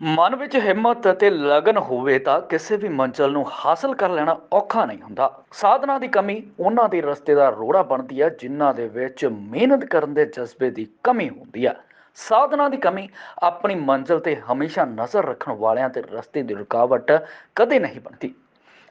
ਮਨ ਵਿੱਚ ਹਿੰਮਤ ਅਤੇ ਲਗਨ ਹੋਵੇ ਤਾਂ ਕਿਸੇ ਵੀ ਮੰਜ਼ਲ ਨੂੰ ਹਾਸਲ ਕਰ ਲੈਣਾ ਔਖਾ ਨਹੀਂ ਹੁੰਦਾ। ਸਾਧਨਾ ਦੀ ਕਮੀ ਉਹਨਾਂ ਦੇ ਰਸਤੇ ਦਾ ਰੋੜਾ ਬਣਦੀ ਹੈ, ਜਿਨ੍ਹਾਂ ਦੇ ਵਿੱਚ ਮਿਹਨਤ ਕਰਨ ਦੇ ਜਜ਼ਬੇ ਦੀ ਕਮੀ ਹੁੰਦੀ ਹੈ। ਸਾਧਨਾ ਦੀ ਕਮੀ ਆਪਣੀ ਮੰਜ਼ਲ ਤੇ ਹਮੇਸ਼ਾ ਨਜ਼ਰ ਰੱਖਣ ਵਾਲਿਆਂ ਤੇ ਰਸਤੇ ਦੀ ਰੁਕਾਵਟ ਕਦੇ ਨਹੀਂ ਬਣਦੀ।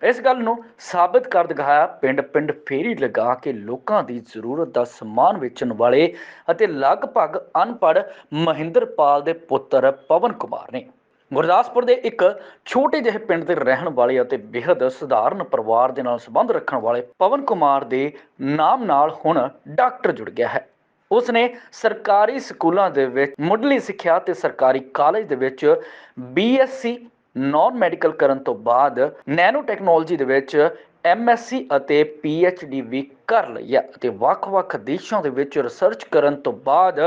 ਇਸ ਗੱਲ ਨੂੰ ਸਾਬਤ ਕਰ ਦਿਖਾਇਆ ਪਿੰਡ-ਪਿੰਡ ਫੇਰੀ ਲਗਾ ਕੇ ਲੋਕਾਂ ਦੀ ਜ਼ਰੂਰਤ ਦਾ ਸਮਾਨ ਵੇਚਣ ਵਾਲੇ ਅਤੇ ਲਗਭਗ ਅਨਪੜ੍ਹ ਮਹਿੰਦਰਪਾਲ ਦੇ ਪੁੱਤਰ ਪਵਨ ਕੁਮਾਰ ਨੇ। ਗੁਰਦਾਸਪੁਰ ਦੇ ਇੱਕ ਛੋਟੇ ਜਿਹੇ ਪਿੰਡ ਦੇ ਰਹਿਣ ਵਾਲੇ ਅਤੇ ਬੇहद ਸਧਾਰਨ ਪਰਿਵਾਰ ਦੇ ਨਾਲ ਸੰਬੰਧ ਰੱਖਣ ਵਾਲੇ ਪਵਨ ਕੁਮਾਰ ਦੇ ਨਾਮ ਨਾਲ ਹੁਣ ਡਾਕਟਰ ਜੁੜ ਗਿਆ ਹੈ। ਉਸ ਨੇ ਸਰਕਾਰੀ ਸਕੂਲਾਂ ਦੇ ਵਿੱਚ, ਮੁੱਢਲੀ ਸਿੱਖਿਆ ਤੇ ਸਰਕਾਰੀ ਕਾਲਜ ਦੇ ਵਿੱਚ ਬੀਐਸਸੀ ਨਾਨ ਮੈਡੀਕਲ ਕਰਨ ਤੋਂ ਬਾਅਦ ਨੈਨੋ ਟੈਕਨੋਲੋਜੀ ਦੇ ਵਿੱਚ ਐਮਐਸਸੀ ਅਤੇ ਪੀਐਚਡੀ ਵੀ ਕਰ ਲਈ ਹੈ ਅਤੇ ਵੱਖ-ਵੱਖ ਦੇਸ਼ਾਂ ਦੇ ਵਿੱਚ ਰਿਸਰਚ ਕਰਨ ਤੋਂ ਬਾਅਦ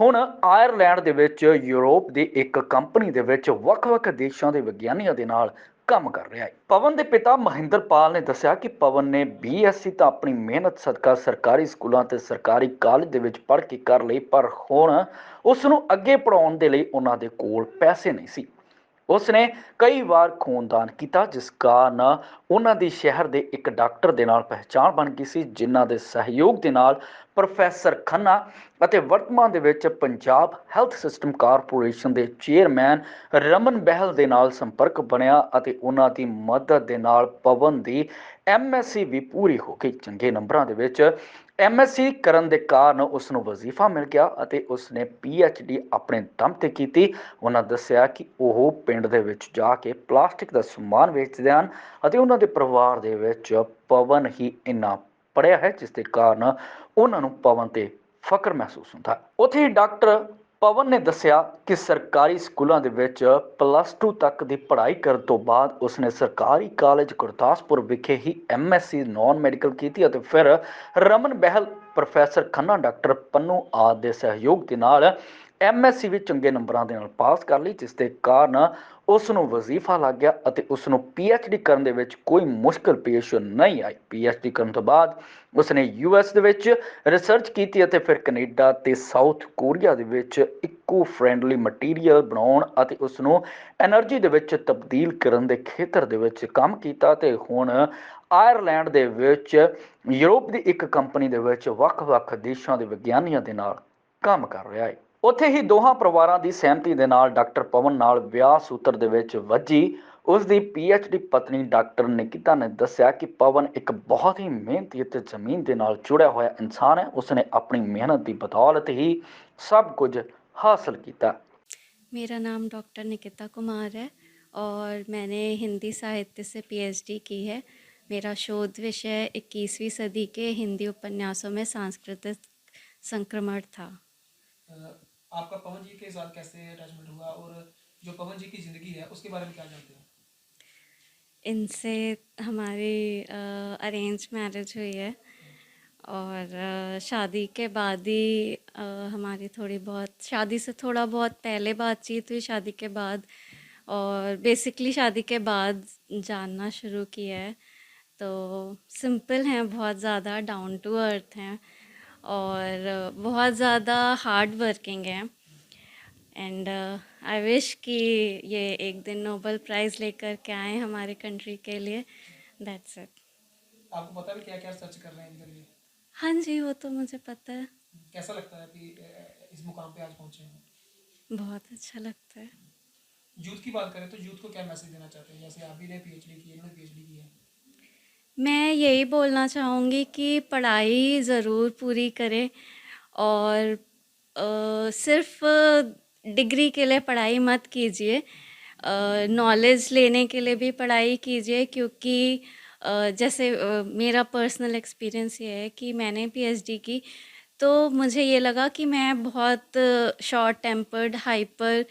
ਹੁਣ ਆਇਰਲੈਂਡ ਦੇ ਵਿੱਚ ਯੂਰਪ ਦੀ ਇੱਕ ਕੰਪਨੀ ਦੇ ਵਿੱਚ ਵੱਖ-ਵੱਖ ਦੇਸ਼ਾਂ ਦੇ ਵਿਗਿਆਨੀਆਂ ਦੇ ਨਾਲ ਕੰਮ ਕਰ ਰਿਹਾ ਹੈ। ਪਵਨ ਦੇ ਪਿਤਾ ਮਹਿੰਦਰਪਾਲ ਨੇ ਦੱਸਿਆ ਕਿ ਪਵਨ ਨੇ ਬੀਐਸਸੀ ਤਾਂ ਆਪਣੀ ਮਿਹਨਤ, ਸਦਕਾ ਸਰਕਾਰੀ ਸਕੂਲਾਂ ਤੇ ਸਰਕਾਰੀ ਕਾਲਜ ਦੇ ਵਿੱਚ ਪੜ੍ਹ ਕੇ ਕਰ ਲਈ, ਪਰ ਹੁਣ ਉਸ ਨੂੰ ਅੱਗੇ ਪੜਾਉਣ ਦੇ ਲਈ ਉਹਨਾਂ ਦੇ ਕੋਲ ਪੈਸੇ ਨਹੀਂ ਸੀ। ਉਸ ਨੇ ਕਈ ਵਾਰ ਖੂਨਦਾਨ ਕੀਤਾ, ਜਿਸ ਕਾਰਨ ਉਹਨਾਂ ਦੀ ਸ਼ਹਿਰ ਦੇ ਇੱਕ ਡਾਕਟਰ ਦੇ ਨਾਲ ਪਹਿਚਾਣ ਬਣ ਗਈ ਸੀ, ਜਿਨ੍ਹਾਂ ਦੇ ਸਹਿਯੋਗ ਦੇ ਨਾਲ ਪ੍ਰੋਫੈਸਰ ਖੰਨਾ ਅਤੇ ਵਰਤਮਾਨ ਦੇ ਵਿੱਚ ਪੰਜਾਬ ਹੈਲਥ ਸਿਸਟਮ ਕਾਰਪੋਰੇਸ਼ਨ ਦੇ ਚੇਅਰਮੈਨ ਰਮਨ ਬਹਿਲ ਦੇ ਨਾਲ ਸੰਪਰਕ ਬਣਿਆ ਅਤੇ ਉਹਨਾਂ ਦੀ ਮਦਦ ਦੇ ਨਾਲ ਪਵਨ ਦੀ ਐਮਐਸਸੀ ਵੀ ਪੂਰੀ ਹੋ ਗਈ। ਚੰਗੇ ਨੰਬਰਾਂ ਦੇ ਵਿੱਚ ਐਮਐਸਸੀ ਕਰਨ ਦੇ ਕਾਰਨ ਉਸ ਨੂੰ ਵਜ਼ੀਫਾ ਮਿਲ ਗਿਆ ਅਤੇ ਉਸ ਨੇ ਪੀਐਚਡੀ ਆਪਣੇ ਦਮ ਤੇ ਕੀਤੀ। ਉਹਨਾਂ ਦੱਸਿਆ ਕਿ ਉਹ ਪਿੰਡ ਦੇ ਵਿੱਚ ਜਾ ਕੇ ਪਲਾਸਟਿਕ ਦਾ ਸਮਾਨ ਵੇਚਦੇ ਹਨ ਅਤੇ ਉਹਨਾਂ ਦੇ ਪਰਿਵਾਰ ਦੇ ਵਿੱਚ ਪਵਨ ਹੀ ਇੰਨਾ ਪੜਿਆ ਹੈ, ਜਿਸ ਦੇ ਕਾਰਨ ਉਹਨਾਂ ਨੂੰ ਪਵਨ ਤੇ ਫਖਰ ਮਹਿਸੂਸ ਹੁੰਦਾ ਹੈ। ਉੱਥੇ ਹੀ ਡਾਕਟਰ ਪਵਨ ਨੇ ਦੱਸਿਆ ਕਿ ਸਰਕਾਰੀ ਸਕੂਲਾਂ ਦੇ ਵਿੱਚ ਪਲੱਸ 2 ਤੱਕ ਦੀ ਪੜ੍ਹਾਈ ਕਰਨ ਤੋਂ ਬਾਅਦ ਉਸਨੇ ਸਰਕਾਰੀ ਕਾਲਜ ਗੁਰਦਾਸਪੁਰ ਵਿਖੇ ਹੀ ਐਮਐਸਸੀ ਨਾਨ ਮੈਡੀਕਲ ਕੀਤੀ ਅਤੇ ਫਿਰ ਰਮਨ ਬਹਿਲ ਪ੍ਰੋਫੈਸਰ ਖੰਨਾ, ਡਾਕਟਰ ਪੰਨੂ ਆਦ ਦੇ ਸਹਿਯੋਗ ਦੇ ਨਾਲ ਐਮਐਸਸੀ ਵਿੱਚ ਚੰਗੇ ਨੰਬਰਾਂ ਦੇ ਨਾਲ ਪਾਸ ਕਰ ਲਈ, ਜਿਸ ਦੇ ਕਾਰਨ ਉਸ ਨੂੰ ਵਜ਼ੀਫਾ ਲੱਗ ਗਿਆ ਅਤੇ ਉਸ ਨੂੰ ਪੀਐਚਡੀ ਕਰਨ ਦੇ ਵਿੱਚ ਕੋਈ ਮੁਸ਼ਕਲ ਪੇਸ਼ ਨਹੀਂ ਆਈ। ਪੀਐਚਡੀ ਕਰਨ ਤੋਂ ਬਾਅਦ ਉਸ ਨੇ ਯੂਐਸ ਦੇ ਵਿੱਚ ਰਿਸਰਚ ਕੀਤੀ ਅਤੇ ਫਿਰ ਕੈਨੇਡਾ ਤੇ ਸਾਊਥ ਕੋਰੀਆ ਦੇ ਵਿੱਚ ਇਕੋ ਫਰੈਂਡਲੀ ਮਟੀਰੀਅਲ ਬਣਾਉਣ ਅਤੇ ਉਸ ਨੂੰ એનર્ਜੀ ਦੇ ਵਿੱਚ ਤਬਦੀਲ ਕਰਨ ਦੇ ਖੇਤਰ ਦੇ ਵਿੱਚ ਕੰਮ ਕੀਤਾ ਤੇ ਹੁਣ ਆਇਰਲੈਂਡ ਦੇ ਵਿੱਚ ਯੂਰਪ ਦੀ ਇੱਕ ਕੰਪਨੀ ਦੇ ਵਿੱਚ ਵੱਖ-ਵੱਖ ਦੇਸ਼ਾਂ ਦੇ ਵਿਗਿਆਨੀਆਂ ਦੇ ਨਾਲ ਕੰਮ ਕਰ ਰਿਹਾ ਹੈ ਉੱਥੇ ਹੀ ਦੋਹਾਂ ਪਰਿਵਾਰਾਂ ਦੀ ਸਹਿਮਤੀ ਦੇ ਨਾਲ ਡਾਕਟਰ ਪਵਨ ਨਾਲ ਵਿਆਹ ਸੂਤਰ ਦੇ ਵਿੱਚ ਵੱਜੀ ਉਸ ਦੀ ਡੀ ਪਤਨੀ ਡਾਕਟਰ ਨਿਕਿਤਾ ਨੇ ਦੱਸਿਆ ਕਿ ਪਵਨ ਇੱਕ ਬਹੁਤ ਹੀ ਮਿਹਨਤੀ ਅਤੇ ਜ਼ਮੀਨ ਦੇ ਨਾਲ ਜੁੜਿਆ ਹੋਇਆ ਇਨਸਾਨ ਹੈ ਉਸਨੇ ਆਪਣੀ ਮਿਹਨਤ ਦੀ ਬਦੌਲਤ ਹੀ ਸਭ ਕੁਝ ਹਾਸਲ ਕੀਤਾ मेरा नाम डॉक्टर निकिता कुमार है और मैंने हिंदी साहित्य से पीएचडी की है मेरा शोध विषय 21वीं सदी के हिंदी उपन्यासों में सांस्कृतिक संक्रमण था। आपका पवन जी के साथ कैसे अटैचमेंट हुआ और जो पवन जी की ज़िंदगी है उसके बारे में क्या जानते हो? इनसे हमारी अरेंज मैरिज हुई है और शादी के बाद ही हमारी थोड़ी बहुत शादी से थोड़ा बहुत पहले बातचीत हुई शादी के बाद और बेसिकली शादी के बाद जानना शुरू किया है। तो सिंपल हैं बहुत ज़्यादा डाउन टू अर्थ हैं और बहुत ज़्यादा हार्ड वर्किंग हैं। एंड आई विश कि ये एक दिन नोबल प्राइज़ लेकर के आए हमारे कंट्री के लिए। दैट्स इट आपको पता है क्या क्या सर्च कर रहे हैं इनके लिए? हाँ जी वो तो मुझे पता है। कैसा लगता है कि इस मुकाम पे आज पहुँचे हैं? बहुत अच्छा लगता है। यूथ की बात करें तो यूथ को क्या मैसेज देना चाहते हैं? जैसे आप भी ने पीएचडी की है इन्होंने पीएचडी की है। मैं यही बोलना चाहूँगी कि पढ़ाई ज़रूर पूरी करें और अ, सिर्फ़ डिग्री के लिए पढ़ाई मत कीजिए नॉलेज लेने के लिए भी पढ़ाई कीजिए क्योंकि अ, जैसे अ, मेरा पर्सनल एक्सपीरियंस ये है कि मैंने पीएचडी की तो मुझे ये लगा कि मैं बहुत शॉर्ट टेम्पर्ड हाइपर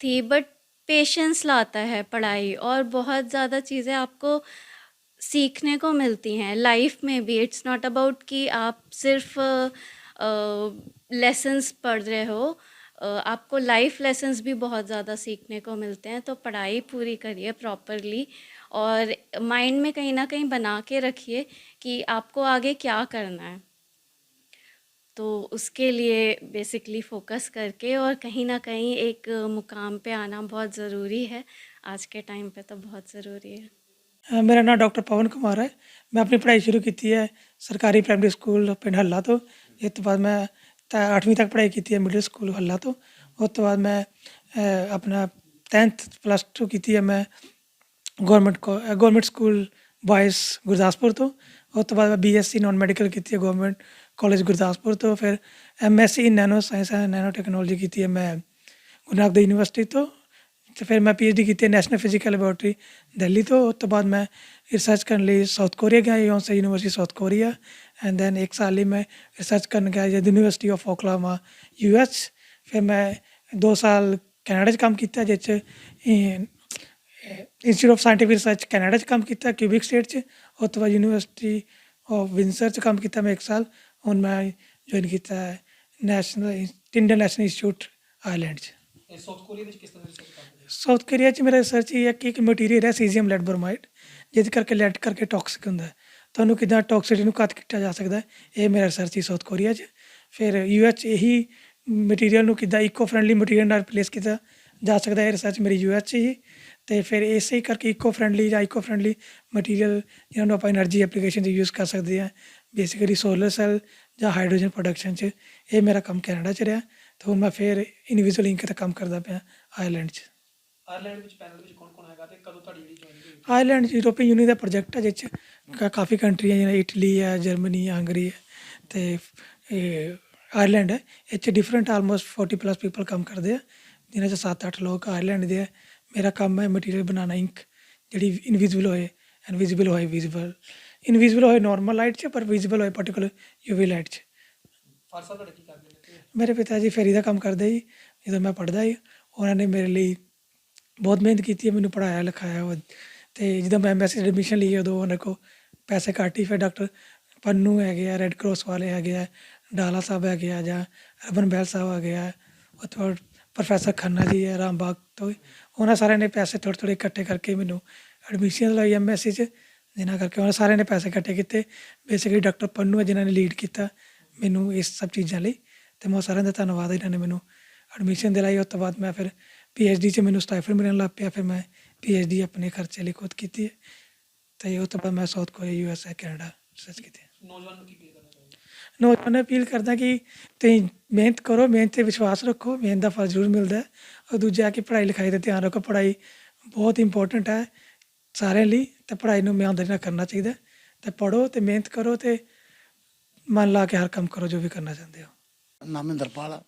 थी बट पेशेंस लाता है पढ़ाई और बहुत ज़्यादा चीज़ें आपको सीखने को मिलती हैं लाइफ में भी. इट्स नॉट अबाउट कि आप सिर्फ़ लेसन्स पढ़ रहे हो. आपको लाइफ लेसन्स भी बहुत ज़्यादा सीखने को मिलते हैं तो पढ़ाई पूरी करिए प्रॉपरली और माइंड में कहीं ना कहीं बना के रखिए कि आपको आगे क्या करना है. तो उसके लिए बेसिकली फ़ोकस करके और कहीं ना कहीं एक मुकाम पे आना बहुत ज़रूरी है. आज के टाइम पे तो बहुत ज़रूरी है. ਮੇਰਾ ਨਾਮ ਡਾਕਟਰ ਪਵਨ ਕੁਮਾਰ ਹੈ। ਮੈਂ ਆਪਣੀ ਪੜ੍ਹਾਈ ਸ਼ੁਰੂ ਕੀਤੀ ਹੈ ਸਰਕਾਰੀ ਪ੍ਰਾਇਮਰੀ ਸਕੂਲ ਪਿੰਡ ਹੱਲਾ ਤੋਂ। ਇਸ ਤੋਂ ਬਾਅਦ ਮੈਂ ਤਾਂ 8ਵੀਂ ਤੱਕ ਪੜ੍ਹਾਈ ਕੀਤੀ ਹੈ ਮਿਡਲ ਸਕੂਲ ਹੱਲਾ ਤੋਂ। ਉਸ ਤੋਂ ਬਾਅਦ ਮੈਂ ਆਪਣਾ 10th ਪਲੱਸ 2 ਕੀਤੀ ਹੈ ਮੈਂ government government school boys Gurdaspur ਤੋਂ। ਉਸ ਤੋਂ ਬਾਅਦ ਮੈਂ ਬੀਐਸਸੀ ਨਾਨ ਮੈਡੀਕਲ ਕੀਤੀ ਹੈ ਗਵਰਨਮੈਂਟ ਕਾਲਜ ਗੁਰਦਾਸਪੁਰ ਤੋਂ। ਫਿਰ MSc in nano science and nanotechnology ਕੀਤੀ ਹੈ ਮੈਂ ਗੁਰੂ ਨਾਨਕ ਦੇਵ ਯੂਨੀਵਰਸਿਟੀ ਤੋਂ। ਤੇ ਫਿਰ ਮੈਂ ਪੀਐਚਡੀ ਕੀਤੀ ਨੈਸ਼ਨਲ ਫਿਜ਼ੀਕਲ ਲੈਬੋਰੇਟਰੀ ਦਿੱਲੀ ਤੋਂ। ਉਸ ਤੋਂ ਬਾਅਦ ਮੈਂ ਰਿਸਰਚ ਕਰਨ ਲਈ ਸਾਊਥ ਕੋਰੀਆ ਗਿਆ Yonsei university south Korea and then ਇੱਕ ਸਾਲ ਲਈ ਮੈਂ ਰਿਸਰਚ ਕਰਨ ਗਿਆ ਯੂਨੀਵਰਸਿਟੀ ਆਫ ਓਕਲਾਹੋਮਾ ਯੂਐਸ ਫਿਰ ਮੈਂ 2 ਸਾਲ ਕੈਨੇਡਾ 'ਚ ਕੰਮ ਕੀਤਾ ਜਿਸ 'ਚ institute of scientific research Canada 'ਚ ਕੰਮ ਕੀਤਾ ਕਿਊਬਿਕ ਸਟੇਟ 'ਚ। ਉਸ ਤੋਂ ਬਾਅਦ ਯੂਨੀਵਰਸਿਟੀ ਆਫ ਵਿੰਸਰ 'ਚ ਕੰਮ ਕੀਤਾ ਮੈਂ ਇੱਕ ਸਾਲ। ਹੁਣ ਮੈਂ ਜੁਆਇਨ ਕੀਤਾ national Indian national institute Ireland 'ਚ। ਸਾਊਥ ਕੋਰੀਆ 'ਚ ਕਿਸ ਤਰ੍ਹਾਂ ਦੀ ਰਿਸਰਚ ਕਰਦੇ ਸਾਊਥ ਕੋਰੀਆ 'ਚ ਮੇਰਾ ਰਿਸਰਚ ਇਹ ਹੈ ਕਿ ਇੱਕ ਮਟੀਰੀਅਲ ਹੈ ਸੀਜ਼ੀਅਮ ਲੈਡ ਬਰਮਾਈਡ ਜਿਹਦੇ ਕਰਕੇ ਲੈਡ ਕਰਕੇ ਟੌਕਸਿਕ ਹੁੰਦਾ ਹੈ। ਤੁਹਾਨੂੰ ਕਿਦਾਂ ਟੌਕਸਿਟੀ ਨੂੰ ਘੱਟ ਕੀਤਾ ਜਾ ਸਕਦਾ ਹੈ, ਇਹ ਮੇਰਾ ਰਿਸਰਚ ਸੀ ਸਾਊਥ ਕੋਰੀਆ 'ਚ। ਫਿਰ ਯੂ ਯੂਐਚ ਇਹੀ ਮਟੀਰੀਅਲ ਨੂੰ ਕਿਦਾਂ ਇਕੋ ਫਰੈਂਡਲੀ ਮਟੀਰੀਅਲ ਨਾਲ ਰਿਪਲੇਸ ਕੀਤਾ ਜਾ ਸਕਦਾ ਹੈ ਰਿਸਰਚ ਮੇਰੀ ਯੂਐਚ 'ਚ ਹੀ ਤੇ ਫਿਰ ਇਸੇ ਹੀ ਕਰਕੇ ਇਕੋ ਫਰੈਂਡਲੀ ਜਾਂ ਇਕੋ ਫਰੈਂਡਲੀ ਮਟੀਰੀਅਲ ਜਿਹਨਾਂ ਨੂੰ ਆਪਾਂ એનર્ਜੀ ਐਪਲੀਕੇਸ਼ਨ 'ਚ ਯੂਜ਼ ਕਰ ਸਕਦੇ ਹਾਂ ਬੇਸਿਕਲੀ ਸੋਲਰ ਸੈੱਲ ਜਾਂ ਹਾਈਡਰੋਜਨ ਪ੍ਰੋਡਕਸ਼ਨ 'ਚ, ਇਹ ਮੇਰਾ ਕੰਮ ਕੈਨੇਡਾ 'ਚ ਰਿਹਾ। ਤੇ ਹੁਣ ਮੈਂ ਫਿਰ ਇਨਵਿਜ਼ੂਅਲ ਇੰਕ ਤੇ ਕੰਮ ਕਰਦਾ ਪਿਆ ਆਇਰਲੈਂਡ 'ਚ। ਆਇਰਲੈਂਡ ਵਿੱਚ ਪੈਨਲ ਵਿੱਚ ਕੌਣ ਕੌਣ ਹੈਗਾ ਤੇ ਕਦੋਂ ਤੁਹਾਡੀ ਜਿਹੜੀ ਜੁਆਇਨਿੰਗ ਹੋਈ? ਆਇਰਲੈਂਡ ਯੂਰੋਪੀਅਨ ਯੂਨੀਅਨ ਦਾ ਪ੍ਰੋਜੈਕਟ ਹੈ ਜਿਸ 'ਚ ਕਾਫੀ ਕੰਟਰੀਆਂ ਜਿਵੇਂ ਇਟਲੀ ਹੈ ਜਰਮਨੀ ਹੈ ਹੰਗਰੀ ਹੈ ਤੇ ਇਹ ਆਇਰਲੈਂਡ ਹੈ। ਇਹ 'ਚ ਡਿਫਰੈਂਟ ਆਲਮੋਸਟ 40 ਪਲੱਸ ਪੀਪਲ ਕੰਮ ਕਰਦੇ ਆ ਜਿਨ੍ਹਾਂ 'ਚ 7-8 ਲੋਕ ਆਇਰਲੈਂਡ ਦੇ ਆ। ਮੇਰਾ ਕੰਮ ਹੈ ਮਟੀਰੀਅਲ ਬਣਾਉਣਾ ਇੰਕ ਜਿਹੜੀ ਇਨਵਿਜ਼ੀਬਲ ਹੋਏ ਇਨਵਿਜ਼ੀਬਲ ਹੋਏ ਵਿਜ਼ੀਬਲ ਇਨਵਿਜ਼ੀਬਲ ਹੋਏ ਨਾਰਮਲ ਲਾਈਟ 'ਚ ਪਰ ਵਿਜ਼ੀਬਲ ਹੋਏ ਪਾਰਟਿਕੂਲਰ ਯੂਵੀ ਲਾਈਟ 'ਚ। ਫਾਦਰ ਸਾਹਿਬ ਤੁਹਾਡੇ ਕੀ ਕਰਦੇ ਮੇਰੇ ਪਿਤਾ ਜੀ ਫੇਰੀ ਦਾ ਕੰਮ ਕਰਦੇ ਜੀ ਜਦੋਂ ਮੈਂ ਪੜ੍ਹਦਾ ਸੀ, ਉਹਨਾਂ ਨੇ ਮੇਰੇ ਲਈ ਬਹੁਤ ਮਿਹਨਤ ਕੀਤੀ ਹੈ, ਮੈਨੂੰ ਪੜ੍ਹਾਇਆ, ਲਿਖਾਇਆ ਉਹ, ਤੇ ਜਦੋਂ ਮੈਂ ਐਮਐਸਸੀ ਐਡਮਿਸ਼ਨ ਲਈ, ਉਦੋਂ ਉਹਨਾਂ ਕੋ ਪੈਸੇ ਘੱਟ ਹੀ, ਫਿਰ ਡਾਕਟਰ ਪੰਨੂ ਹੈਗੇ ਆ ਰੈੱਡ ਕਰਾਸ ਵਾਲੇ ਹੈਗੇ ਆ, ਡਾਲਾ ਸਾਹਿਬ ਹੈਗੇ ਆ ਜਾਂ ਅਰਬਨ ਬੈਲ ਸਾਹਿਬ ਹੈਗੇ ਆ ਉਹ ਪ੍ਰੋਫੈਸਰ ਖੰਨਾ ਜੀ ਹੈ ਰਾਮਬਾਗ ਤੋਂ ਉਹਨਾਂ ਸਾਰਿਆਂ ਨੇ ਪੈਸੇ ਥੋੜ੍ਹੇ ਥੋੜ੍ਹੇ ਇਕੱਠੇ ਕਰਕੇ ਮੈਨੂੰ ਐਡਮਿਸ਼ਨ ਲਈ ਐਮਐਸਸੀ 'ਚ, ਜਿਨ੍ਹਾਂ ਕਰਕੇ ਉਹਨਾਂ ਸਾਰਿਆਂ ਨੇ ਪੈਸੇ ਇਕੱਠੇ ਕੀਤੇ, ਬੇਸਿਕਲੀ ਡਾਕਟਰ ਪੰਨੂ ਹੈ, ਜਿਨ੍ਹਾਂ ਨੇ ਲੀਡ ਕੀਤਾ ਮੈਨੂੰ ਇਸ ਸਭ ਚੀਜ਼ਾਂ ਲਈ ਤੇ ਮੈਂ ਸਾਰਿਆਂ ਦਾ ਧੰਨਵਾਦ ਇਹਨਾਂ ਨੇ ਮੈਨੂੰ ਐਡਮਿਸ਼ਨ ਦਿਲਾਈ ਉਸ ਤੋਂ ਬਾਅਦ ਮੈਂ ਫਿਰ ਪੀਐਚਡੀ 'ਚ ਮੈਨੂੰ ਸਟਾਈਫਨ ਮਿਲਣ ਲੱਗ ਪਿਆ। ਫਿਰ ਮੈਂ ਪੀਐਚਡੀ ਆਪਣੇ ਖਰਚੇ ਲਈ ਖੁਦ ਕੀਤੀ ਹੈ। ਤੇ ਉਸ ਤੋਂ ਬਾਅਦ ਮੈਂ south Korea USA Canada research ਕੀਤੀ। ਨੌਜਵਾਨ ਨੂੰ ਕੀ ਅਪੀਲ ਕਰਨਾ ਚਾਹੁੰਦੇ ਨੌਜਵਾਨਾਂ ਨੂੰ ਅਪੀਲ ਕਰਦਾ ਕਿ ਤੁਸੀਂ ਮਿਹਨਤ ਕਰੋ ਮਿਹਨਤ ਤੇ ਵਿਸ਼ਵਾਸ ਰੱਖੋ ਮਿਹਨਤ ਦਾ ਫਲ ਜ਼ਰੂਰ ਮਿਲਦਾ ਹੈ। ਔਰ ਦੂਜਾ ਕਿ ਪੜ੍ਹਾਈ ਲਿਖਾਈ ਤੇ ਧਿਆਨ ਰੱਖੋ। ਪੜ੍ਹਾਈ ਬਹੁਤ ਇੰਪੋਰਟੈਂਟ ਹੈ ਸਾਰਿਆਂ ਲਈ। ਤੇ ਪੜ੍ਹਾਈ ਨੂੰ ਇਮਾਨਦਾਰੀ ਨਾਲ ਕਰਨਾ ਚਾਹੀਦਾ ਤੇ ਪੜ੍ਹੋ ਤੇ ਮਿਹਨਤ ਕਰੋ ਤੇ ਮਨ ਲਾ ਕੇ ਹਰ ਕੰਮ ਕਰੋ ਜੋ ਵੀ ਕਰਨਾ ਚਾਹੁੰਦੇ ਹੋ। ਨਾਮ ਇੰਦਰਪਾਲ ਆ।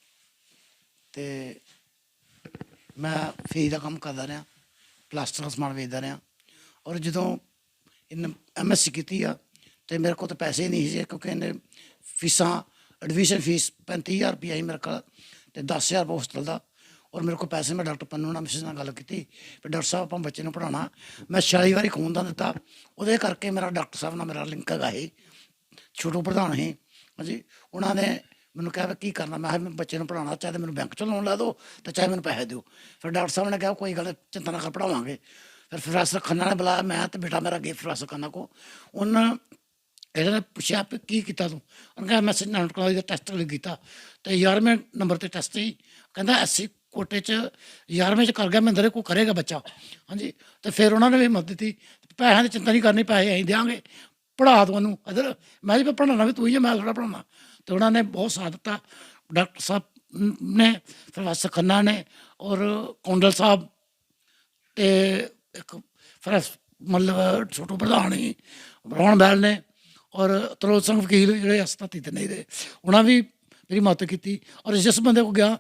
ਤੇ ਮੈਂ ਫੇਸ ਦਾ ਕੰਮ ਕਰਦਾ ਰਿਹਾ, ਪਲਾਸਟਰ ਦਾ ਸਮਾਨ ਵੇਚਦਾ ਰਿਹਾ। ਔਰ ਜਦੋਂ ਇਨ ਐਮਐਸਸੀ ਕੀਤੀ ਆ, ਤੇ ਮੇਰੇ ਕੋਲ ਤਾਂ ਪੈਸੇ ਨਹੀਂ ਸੀ, ਕਿਉਂਕਿ ਇਹਨੇ ਫੀਸਾਂ ਐਡਮਿਸ਼ਨ ਫੀਸ 35000 ਰੁਪਏ ਆਈ ਮੇਰੇ ਕੋਲ, ਤੇ 10000 ਹੋਸਟਲ ਦਾ। ਔਰ ਮੇਰੇ ਕੋਲ ਪੈਸੇ, ਮੈਂ ਡਾਕਟਰ ਪੰਨੂ ਨਾਲ ਮਿਸਿਸ ਨਾਲ ਗੱਲ ਕੀਤੀ, ਵੀ ਡਾਕਟਰ ਸਾਹਿਬ ਆਪਾਂ ਬੱਚੇ ਨੂੰ ਪੜਾਉਣਾ ਮੈਂ 46 ਵਾਰੀ ਖੂਨ ਦਾ ਦਿੱਤਾ, ਉਹਦੇ ਕਰਕੇ ਮੇਰਾ ਡਾਕਟਰ ਸਾਹਿਬ ਨਾਲ ਮੇਰਾ ਲਿੰਕ ਹੈਗਾ ਇਹ ਛੋਟੂ ਪ੍ਰਧਾਨ ਸੀ। ਹਾਂਜੀ, ਉਹਨਾਂ ਨੇ ਮੈਨੂੰ ਕਿਹਾ ਵੀ ਕੀ ਕਰਨਾ? ਮੈਂ ਕਿਹਾ ਮੈਂ ਬੱਚੇ ਨੂੰ ਪੜਾਉਣਾ ਚਾਹੇ ਤਾਂ ਮੈਨੂੰ ਬੈਂਕ 'ਚ ਲੋਨ ਲਾ ਦਿਓ ਤੇ ਚਾਹੇ ਮੈਨੂੰ ਪੈਸੇ ਦਿਓ। ਫਿਰ ਡਾਕਟਰ ਸਾਹਿਬ ਨੇ ਕਿਹਾ, ਕੋਈ ਗੱਲ ਚਿੰਤਾ ਨਾ ਕਰ ਪੜਾਵਾਂਗੇ ਫਿਰ ਪ੍ਰੋਫੈਸਰ ਖੰਨਾ ਨੇ ਬੁਲਾਇਆ, ਮੈਂ ਤੇ ਬੇਟਾ ਮੇਰਾ ਗਏ ਪ੍ਰੋਫੈਸਰ ਖੰਨਾ ਕੋ ਉਹਨਾਂ ਇਹਨਾਂ ਨੇ ਪੁੱਛਿਆ ਵੀ ਕੀ ਕੀਤਾ ਤੂੰ? ਉਹਨੇ ਕਿਹਾ, ਮੈਂ ਨਾਨਕ ਕਾਲਜ ਦਾ ਟੈਸਟ ਲਈ ਕੀਤਾ। ਤੇ 11ਵੇਂ ਨੰਬਰ ਤੇ ਟੈਸਟ ਸੀ। ਕਹਿੰਦਾ ਐਸਸੀ ਕੋਟੇ ਚ 11ਵੇਂ ਚ ਕਰ ਗਿਆ, ਮਹਿੰਦਰ ਕੋ ਕਰੇਗਾ ਬੱਚਾ? ਹਾਂਜੀ। ਤੇ ਫਿਰ ਉਹਨਾਂ ਨੇ ਵੀ ਮਦਦ ਦਿੱਤੀ। ਪੈਸਿਆਂ ਦੀ ਚਿੰਤਾ ਨਹੀਂ ਕਰਨੀ, ਪੈਸੇ ਅਸੀਂ ਦਿਆਂਗੇ। ਪੜ੍ਹਾ ਤੂੰ ਉਹਨੂੰ। ਅਦਰ ਮੈਂ ਜੀ ਪੜ੍ਹਾਉਣਾ ਵੀ ਤੂੰ ਹੀ ਹੈ ਮੈਂ ਥੋੜਾ ਪੜ੍ਹਾਉਣਾ। ਤੇ ਉਹਨਾਂ ਨੇ ਬਹੁਤ ਸਾਥ ਦਿੱਤਾ। ਡਾਕਟਰ ਸਾਹਿਬ ਨੇ, ਪ੍ਰੋਫੈਸਰ ਖੰਨਾ ਨੇ ਔਰ ਕੌਂਡਲ ਸਾਹਿਬ ਤੇ ਇੱਕ ਫਿਰ ਮਤਲਬ ਛੋਟੂ ਪ੍ਰਧਾਨ ਹੀ ਰੋਹਨ ਬੈਲ ਨੇ ਔਰ ਤਰੋਲ ਸਿੰਘ ਵਕੀਲ ਜਿਹੜੇ ਅਸਤਤੀ ਤੇ ਨਹੀਂ ਰਹੇ। ਉਹਨਾਂ ਵੀ ਮੇਰੀ ਮਦਦ ਕੀਤੀ ਔਰ ਜਿਸ ਬੰਦੇ ਕੋ ਗਿਆ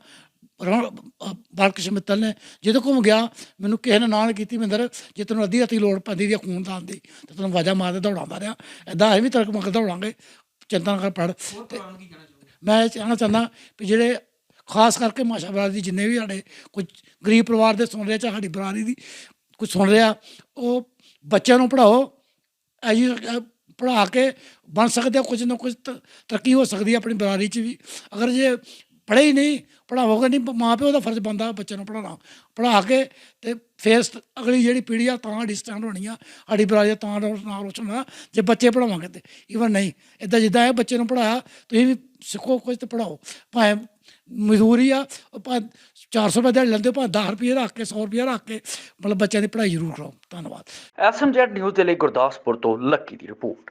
ਬਾਲਕ੍ਰਿਸ਼ਨ ਮਿੱਤਲ ਨੇ, ਜਿਹਦੇ ਕੋਲ ਗਿਆ, ਮੈਨੂੰ ਕਿਸੇ ਨੇ ਨਾਂ ਨੀ ਕੀਤੀ ਮਿੰਦਰ ਜੇ ਤੈਨੂੰ ਅੱਧੀ ਰਾਤੀ ਲੋੜ ਪੈਂਦੀ ਦੀ ਖੂਨਦਾਨ ਦੀ, ਤੇ ਤੈਨੂੰ ਵਾਜਾ ਮਾਰਦੇ ਦੌੜਾਉਂਦਾ ਰਿਹਾ। ਐਦਾਂ ਅਸੀਂ ਵੀ ਤਰਕ ਮਗਰ ਦੌੜਾਂਗੇ। ਚਿੰਤਾ ਨਾ ਕਰ ਪੜ ਕੀ ਮੈਂ ਇਹ ਕਹਿਣਾ ਚਾਹੁੰਦਾ ਵੀ ਜਿਹੜੇ ਖਾਸ ਕਰਕੇ ਮਾਸ਼ਾ ਬਰਾਦਰੀ ਦੀ ਜਿੰਨੇ ਵੀ ਸਾਡੇ ਕੁਝ ਗਰੀਬ ਪਰਿਵਾਰ ਦੇ ਸੁਣ ਰਹੇ ਚਾਹੇ ਸਾਡੀ ਬਰਾਦਰੀ ਦੀ ਕੁਝ ਸੁਣ ਰਿਹਾ ਉਹ ਬੱਚਿਆਂ ਨੂੰ ਪੜਾਓ ਐਜੀ ਪੜਾ ਕੇ ਬਣ ਸਕਦੇ ਕੁਝ ਨਾ ਕੁਝ ਤਰੱਕੀ ਹੋ ਸਕਦੀ ਹੈ ਆਪਣੀ ਬਰਾਦਰੀ 'ਚ ਵੀ। ਅਗਰ ਜੇ ਪੜ੍ਹੇ ਹੀ ਨਹੀਂ ਪੜਾਵੋਗੇ ਨਹੀਂ ਮਾਂ ਪਿਓ ਦਾ ਫਰਜ਼ ਬਣਦਾ ਬੱਚਿਆਂ ਨੂੰ ਪੜਾਉਣਾ ਪੜਾ ਕੇ ਤੇ ਫੇਰ ਅਗਲੀ ਜਿਹੜੀ ਪੀੜ੍ਹੀ ਆ ਤਾਂ ਸਾਡੀ ਸਟੈਂਡ ਹੋਣੀ ਆ ਸਾਡੀ ਬਰਾਦਰੀ ਤਾਂ ਰੋ- ਨਾਂ ਰੋਸ਼ਨ ਹੋਣਾ ਜੇ ਬੱਚੇ ਪੜਾਵਾਂਗੇ ਤੇ। ਈਵਨ ਨਹੀਂ ਇਦਾਂ ਜਿੱਦਾਂ ਇਹ ਬੱਚੇ ਨੂੰ ਪੜਾਇਆ ਤੁਸੀਂ ਵੀ ਸਿੱਖੋ ਕੁਝ ਤੇ ਪੜਾਓ ਭਾਵੇਂ ਮਜ਼ਦੂਰੀ ਆ ਉਹ ਭਾਵੇਂ 400 ਰੁਪਏ ਦਿਹਾੜੀ ਲੈਂਦੇ ਹੋ, ਭਾਵੇਂ 10 ਰੁਪਏ ਰੱਖ ਕੇ 100 ਰੁਪਏ ਰੱਖ ਕੇ ਮਤਲਬ ਬੱਚਿਆਂ ਦੀ ਪੜ੍ਹਾਈ ਜ਼ਰੂਰ ਕਰਾਓ ਧੰਨਵਾਦ। ਐਸਐਮਜੈਡ ਨਿਊਜ਼ ਦੇ ਲਈ ਗੁਰਦਾਸਪੁਰ ਤੋਂ ਲੱਕੀ ਦੀ ਰਿਪੋਰਟ।